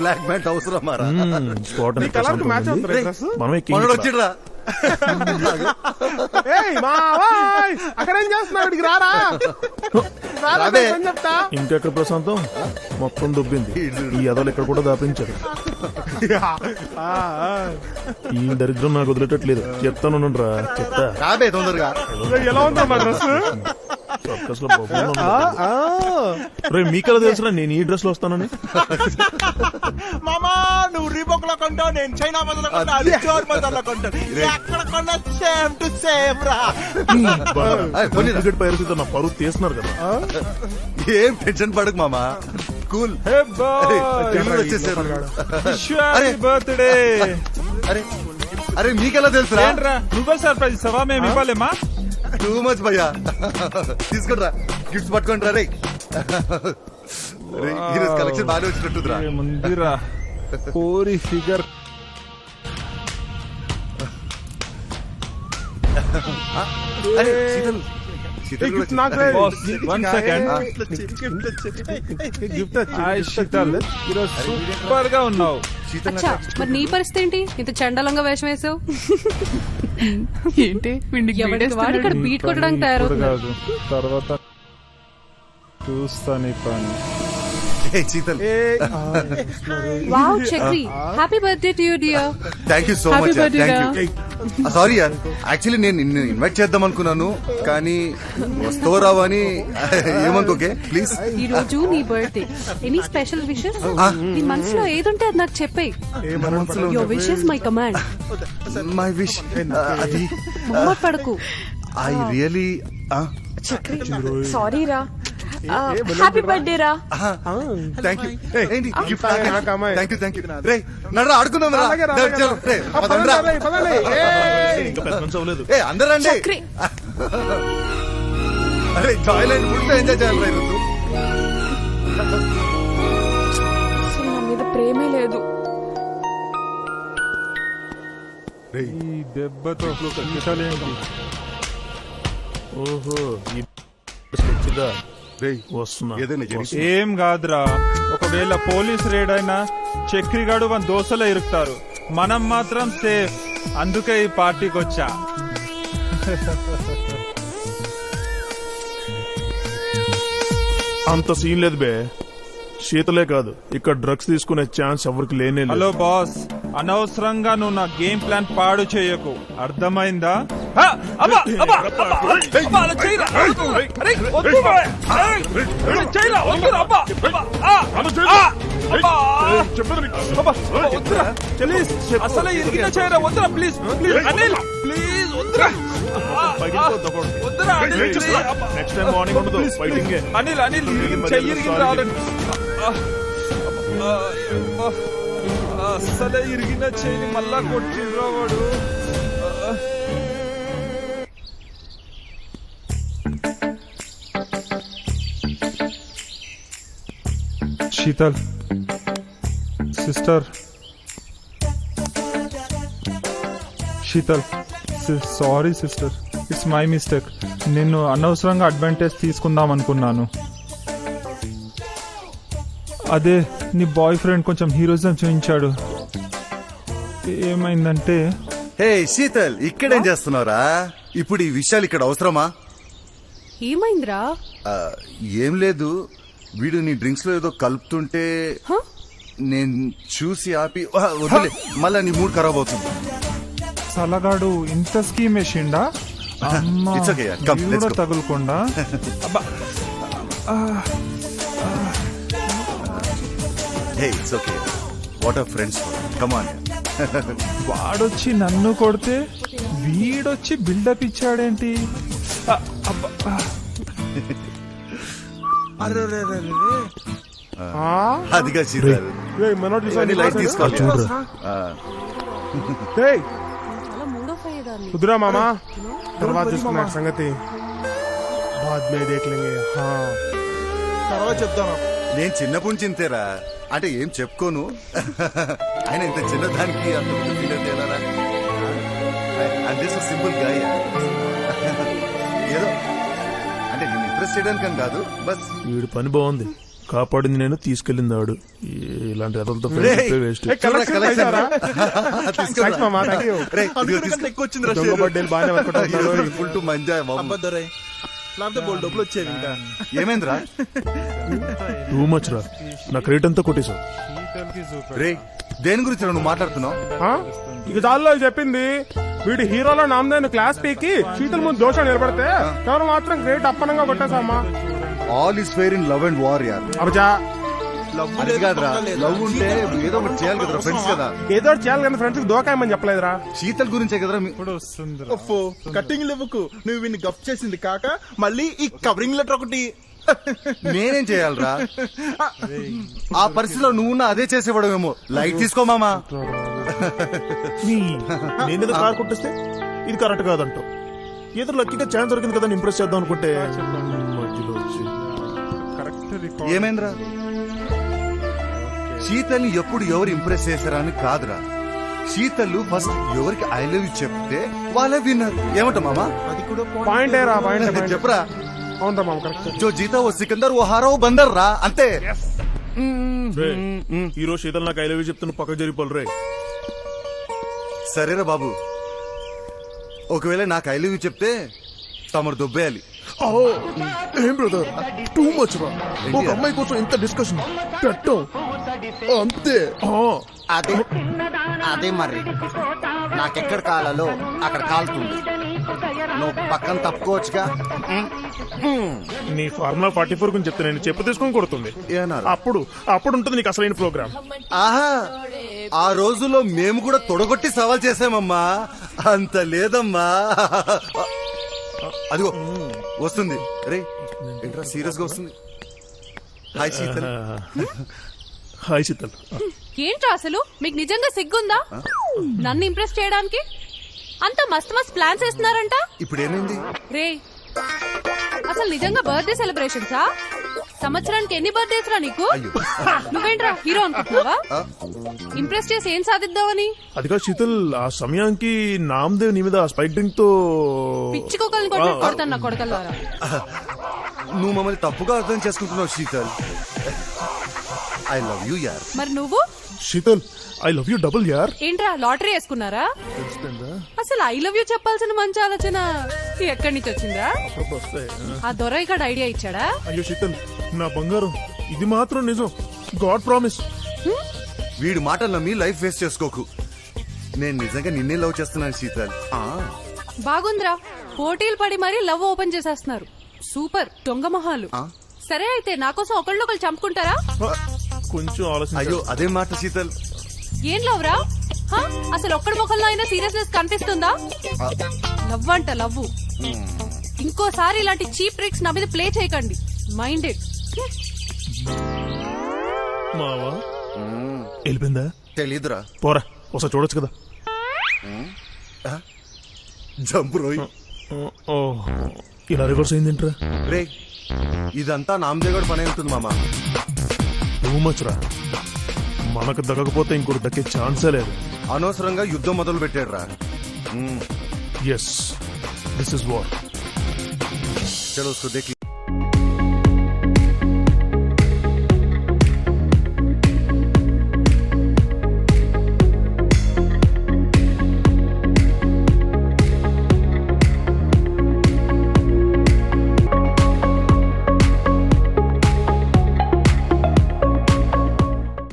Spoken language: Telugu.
బ్లాక్ మ్యాట్ అవసరం మారా? నీ మ్యాచ్ అవుతుంది రేయ్, డ్రెస్ మనమే king మనోడు ఇక్కడ. వచ్చిడ్రా. ఏయ్ మావాయ్ అక్కడ ఏం చేస్తున్నావు? ఇక్కడికి రారా? రారా రాబే. నేను చెప్తా. ఇంకెక్కడ ప్రశాంతం? మొత్తం దుబ్బింది. ఈ ఎదలు ఇక్కడ కూడా దాపించారు. ఆ, ఆ. ఈ దరిద్రం నాకు వదిలేటట్లేదు. చెప్తాను రా చెప్తా. రాబే తొందరగా. ఎలా ఉందా మా డ్రెస్ సర్కస్లో. రేయ్, మీకెలా తెలుసురా నేను ఈ డ్రెస్లో వస్తానని. మామా నువ్వు రీబోక్లో కొంటావు నేను చైనా బజార్ కొంటా అది. చోర్ బజార్లో ఎక్కడ కొన్నా సేమ్ టు సేమ్ రా. క్రికెట్ పైరసీతో నా పరువు తీస్తున్నారు కదా. ఏం టెన్షన్ పడకు మామా. కూల్. వచ్చేసారు. అరే. బర్త్డే. అరే అరే మీకెలా తెలుసురా? ఏంట్రా? నువ్వే సర్ప్రైజ్ ఇస్తావా? మేము ఇవ్వాలేమా? టూ మచ్ భయ్యా తీసుకుంట్రా. గిఫ్ట్స్ పట్టుకోండి రా రే రే, ఈరోజు కలెక్షన్ బాగానే వచ్చినట్టుందిరా. ముందిరా. కోరి ఫిగర్. అరే శీతల్ సూపర్గా ఉన్నావు. మరి నీ పరిస్థితి ఏంటి? ఇంత చండలంగా వేషం వేసావు? ఏంటి? వాడు ఇక్కడ బీట్ కొట్టడానికి తయారవుతున్నాడు? కాదు తర్వాత చూస్తా నీ పని. ఏ Sheetal wow Chakri happy birthday to you dear thank you so Happy much sorry యార్ యాక్చువల్లీ నేను నిన్ను ఇన్వైట్ చేద్దాం అనుకున్నాను కానీ వస్తావు రావు అని ఏమనుకోకే? ప్లీజ్ ఈ రోజు నీ బర్త్డే ఎనీ స్పెషల్ విషెస్ నీ మనసులో ఏదుంటే అది నాకు చెప్పేయ్. Your wishes my command my wish అది. పడకు. ఐ రియలీ సారీ రా. హ్యాపీ బర్త్డే రా. థ్యాంక్ యూ ఏంటి గిఫ్ట్ నాకు అమ్మాయి. థ్యాంక్ యూ థ్యాంక్ యూ రే నడరా ఆడుకుందాం రా. రా, చలో, పదండ్రా. పదండి, పదండి. ఏయ్. ఇంకా పెద్ద మనిషి అవ్వలేదు ఏ అందరూ రండి చక్రి. అరే జాయ్లాండ్ ఫుల్ ఎంజాయ్ చేయాలి రా ఈరోజు. అసలు నా మీద ప్రేమే లేదు. ఈ దెబ్బతో ఓహో ఈ వస్తున్నా. ఏదైనా జరిగి ఏం కాదురా. ఒకవేళ పోలీస్ రేడ్ అయినా చక్రిగాడు మన దోశలో ఇరుకుతారు. మనం మాత్రం సేఫ్ అందుకే ఈ పార్టీకి వచ్చా. అంత సీన్ లేదు బే. శీతలే కాదు. ఇక్కడ డ్రగ్స్ తీసుకునే ఛాన్స్ ఎవరికి లేనే లేదు. Hello boss. అనవసరంగా నువ్వు నా గేమ్ ప్లాన్ పాడు చేయకు. అర్థమైందా? ప్లీజ్ అసలే ఇరిగిన చేయరా? వద్దురా ప్లీజ్ ప్లీజ్ అనిల్ ప్లీజ్ వద్దురా! వద్దురా! నెక్స్ట్ టైం మార్నింగ్ ఉండదు. ఫైటింగ్ అనిల్ అనిల్ చెయ్యి ఇరిగింది రావాలని అసలే ఇరిగిన చేయని మళ్ళా కొట్టిండ్రా వాడు. Sheetal sister Sheetal sorry sister it's my mistake నిన్ను అనవసరంగా అడ్వాంటేజ్ తీసుకుందాం అనుకున్నాను. అదే నీ బాయ్ ఫ్రెండ్ కొంచెం హీరోయిజం చూపించాడు. ఏమైందంటే? హే శీతల్ ఇక్కడేం చేస్తున్నావురా? ఇప్పుడు ఈ విషయాలు ఇక్కడ అవసరమా? ఏమైందిరా? ఆ, ఏం లేదు. వీడు నీ డ్రింక్స్లో ఏదో కలుపుతుంటే? నేను చూసి ఆపి ఆ, వదిలే. మళ్ళా నీ మూడ్ ఖరాబ్ అవుతుంది. సలగాడు ఇంత స్కీమ్ వేసిండా? అమ్మా, It's okay, yeah. Come, వీడు let's కూడా go. తగులుకుండా? అబ్బా. Hey it's okay what are friends come on వాడొచ్చి నన్ను కొడితే వీడొచ్చి బిల్డప్ ఇచ్చాడేంటి? ఆ, అబ్బా? అదిగా? ఇవన్నీ లైట్ తీసుకోవాలి. ఆ, కుదురా మామా. తర్వాత చూసుకున్నా సంగతి. బాద్ మే దేఖ్ లేంగే హా. తర్వాత చెప్తాను. నేను చిన్నప్పుడు నుంచి ఇంతేరా. అంటే ఏం చెప్పుకోను. ఆయన ఇంత చిన్న దానికి అంత పెద్ద ఫీల్ సింపుల్ గాయ అని కాదు బస్ వీడి పని బాగుంది కాపాడింది నేను తీసుకెళ్ళింది ఆడు ఇలాంటి అదలతో రేయ్. వేస్ట్ ఏ, collection చేశారా? తీసుకోరా. Thanks, మామ, thank you. రేయ్, ఇదిగో తీసుకో. ఎక్కువ వచ్చింది రా దొంగ బడ్డీలు బాగానే వర్కౌట్ అవుతున్నారు ఫుల్ టు మంజాయ్ బాబు. అబ్బద్దరే లేకపోతే బోల్ డబ్బులు వచ్చేవి ఇంకా ఏమైందిరా టూ మచ్ రా నా క్రెడిట్ అంతా కొట్టేశావు రే దేని గురించి నువ్వు మాట్లాడుతున్నావు ఆ? ఇక చాలు చెప్పింది వీడి హీరోలో నామదేను క్లాస్ పీకి శీతల ముందు దోషం నిలబడితే ఎవరు మాత్రం గ్రేట్ అప్పనంగా కొట్టేశామా all is fair in love and war యార్ అబజా. అది కాదురా. లవ్ ఉంటే ఏదో ఒకటి చేయాలి కదరా ఫ్రెండ్స్ కదా. ఏదో ఒకటి చేయాలి కానీ ఫ్రెండ్స్ దోకాయమని చెప్పలేదురా. శీతల్ గురించే కదరా మీ- కటింగ్ ఇవ్వకు. నువ్వు వీడిని గప్ చేసింది కాక మళ్ళీ ఈ కవరింగ్ లెటర్ ఒకటి. నేనేం చేయాలరా? ఆ పరిస్థితిలో నువ్వు అదే చేసేవాడమేమో లైట్ తీసుకో మామా. నీ నేను కార్ కొట్టేస్తే ఇది కరెక్ట్ కాదంటావు ఏదో లక్కీగా ఛాన్స్ దొరికింది కదా ఇంప్రెస్ చేద్దాం అనుకుంటే. ఏమైందిరా? శీతల్ని ఎప్పుడు ఎవరు ఇంప్రెస్ చేశారా అని కాదురా. శీతల్ ఫస్ట్ ఎవరికి ఐ లవ్ యూ చెప్తే వాళ్ళే విన్నారు. ఏమంట మామా? అది కూడా పాయింట్ రా పాయింట్ చెప్పరా. అవునరా మామ కరెక్ట్ జో జీతా ఓ సికందర్ ఓ హారా ఓ బందర్ రా అంతే. రే, ఈ రోజు శీతల్ నాకు ఐ లవ్ యూ చెప్తున్న పక్క జరిపోలు రే. సరేరా బాబు. ఒకవేళ నాకు ఐ లవ్ చెప్తే తమరు దొబ్బేయాలి. ఏం బ్రదర్ టూ మచ్ రా. ఒక అమ్మాయి కోసం ఇంత డిస్కషన్ పెట్టం. అంతే. అదే అదే మరి. నాకెక్కడ కాలాలో అక్కడ కాలుతుంది. నువ్వు పక్కన తప్పుకోవచ్చుగా? నీ ఫార్ములా ఫార్టీ ఫోర్ గురించి చెప్తే నేను చెప్పు తీసుకొని కొడుతుంది. ఏనారు? అప్పుడు అప్పుడు ఉంటుంది నీకు అసలైన ప్రోగ్రామ్. ఆహా ఆ రోజుల్లో మేము కూడా తొడగొట్టి సవాల్ చేసామమ్మా. అంత లేదమ్మా. అదిగో వస్తుంది. రే ఏంట్రా సీరియస్గా వస్తుంది? హాయ్ శీతల్. హాయ్ శీతల్. ఏంట్రా అసలు? మీకు నిజంగా సిగ్గుందా? నన్ను ఇంప్రెస్ చేయడానికి? అంత మస్తు మస్తు ప్లాన్స్ వేస్తున్నారంట? ఇప్పుడు ఏమైంది రే అసలు నిజంగా బర్త్డే సెలబ్రేషన్సా సంవత్సరానికి ఎన్ని బర్త్డేస్ రా నీకు? నువ్వేంట్రా హీరో అనుకుంటున్నావా? ఇంప్రెస్ చేసి ఏం సాధిద్దామని అదిగా శీతల్ ఆ సమయానికి నామదేవ్ నీ మీద స్పైక్ డ్రింక్తో పిచ్చుకోకల్ని కొడతాను నా కొడకల్లారా నువ్వు మమ్మల్ని తప్పుగా అర్థం చేసుకుంటున్నావు శీతల్. ఐ లవ్ యూ యార్ మరి నువ్వు? Sheetal I love you double యార్ ఏంట్రా లాటరీ వేసుకున్నారా? అసలు ఐ లవ్ యూ చెప్పాల్సిన మంచి ఆలోచన ఎక్కడి నుంచి వచ్చిందా? ఆ దొర ఇక్కడ ఐడియా ఇచ్చాడా? అయ్యో శీతల్ నా బంగారం ఇది మాత్రం నిజం. God promise. వీడి మాటలు నమ్మి లైఫ్ వేస్ట్ చేసుకోకు. నేను నిజంగా నిన్నే లవ్ చేస్తున్నాను శీతల్. ఆ, బాగుందిరా. పోటీలు పడి మరీ లవ్ ఓపెన్ చేసేస్తున్నారు. సూపర్ దొంగ మొహాలు. ఆ? సరే అయితే నా కోసం ఒకళ్ళొకళ్ళు చంపుకుంటారా? కొంచెం ఆలోచన అయ్యో అదే మాట శీతల్. ఏం లవ్ రా హా? అసలు ఒక్కడి ముఖంలో అయినా సీరియస్నెస్ కనిపిస్తుందా? లవ్ అంట లవ్ ఇంకోసారి ఇలాంటి చీప్ ట్రిక్స్ నా మీద ప్లే చేయకండి. మైండెడ్. మావా? వెళ్ళిపోయిందా? తెలీదురా. పోరా ఒకసారి చూడొచ్చు కదా. జంపు రోయ్. ఓ ఇలా రివర్స్ అయిందేంట్రా? రే ఇదంతా నామదేగడ్ పని అవుతుంది మామ. మచ్ రా. మనకు దగ్గకపోతే ఇంకోటి దక్కే ఛాన్సే లేదు. అనవసరంగా యుద్ధం మొదలు పెట్టాడు రా ఎస్ దిస్ ఇస్ వార్ చలో సో